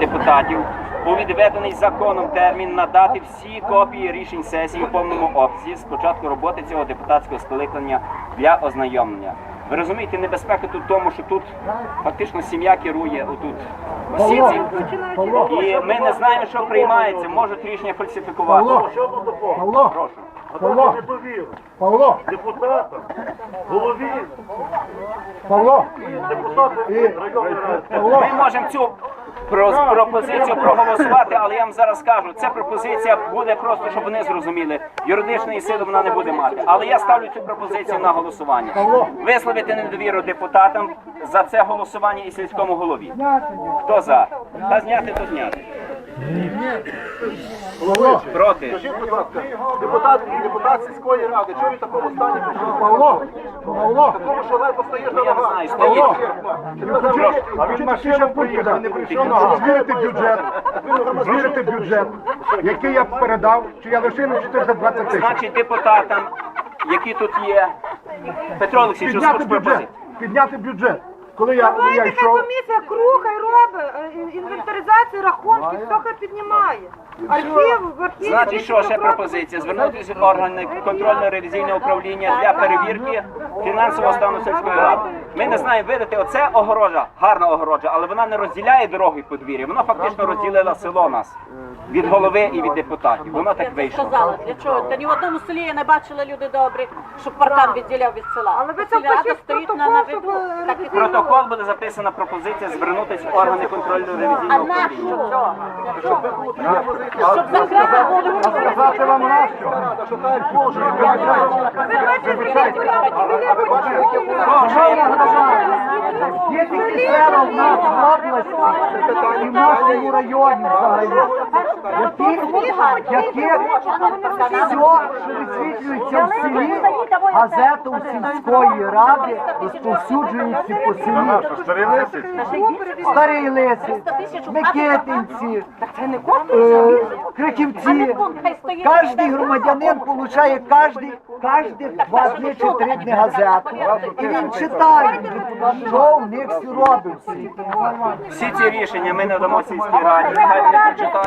депутатів. У відведений законом термін надати всі копії рішень сесії у повному обсязі з початку роботи цього депутатського скликання для ознайомлення. Ви розумієте, небезпека тут в тому, що тут фактично сім'я керує отут. Всі ці і ми не знаємо, що приймається, можуть рішення фальсифікувати. Павло, Павло. Павло, Павло, депутатам, голові, Павло, депутати і Павло, Ми можемо цю про- пропозицію проголосувати, але я вам зараз скажу, ця пропозиція буде просто, щоб вони зрозуміли. Юридичної сили вона не буде мати. Але я ставлю цю пропозицію на голосування. Висловити недовіру депутатам за це голосування і сільському голові. Хто за? Та зняти, то зняти. Павло, Проти. Скажіть, будь ласка, депутат, депутат сільської ради, чого він в такому стані пішов? Павло, Павло, Тому що ледве стоїш на ногах. стоїть. а він машина поїхав, не прийшов на звірити бюджет, звірити бюджет, який я передав, чи я лишив 420 тисяч. Значить, депутатам, які тут є, Петро Олексійович, Підняти бюджет, підняти бюджет. Коли я, коли я йшов, комісія круга і робить е, інвентаризацію, рахунки, все хай піднімає. Архів, в архіві. Значить, що ще пропозиція? Звернутися в органи контрольно-ревізійного управління для перевірки фінансового стану сільської ради. Ми не знаємо видати, оце огорожа, гарна огорожа, але вона не розділяє дороги і подвір'я. Вона фактично розділила село нас від голови і від депутатів. Воно так вийшло. Сказала, для чого? Та ні в одному селі я не бачила люди добрі, щоб паркан відділяв від села. Але ви це пишіть в стоїть на, протокол, е, буде записана пропозиція звернутися в органи А контрольно-ревізійного управління. сказати вам на що? Є такі села в нас в області. І в нашому районі взагалі, які, які все, що висвітлюється в селі, газету сільської ради розповсюджується по селі. Старий Лиси, Микитинці, е, Криківці. Кожний громадянин получає кожний, кожні два дні чи три дні газету. І він читає, що в них всі робиться. Всі ці рішення ми надамо сільській раді, нехай вони прочитають.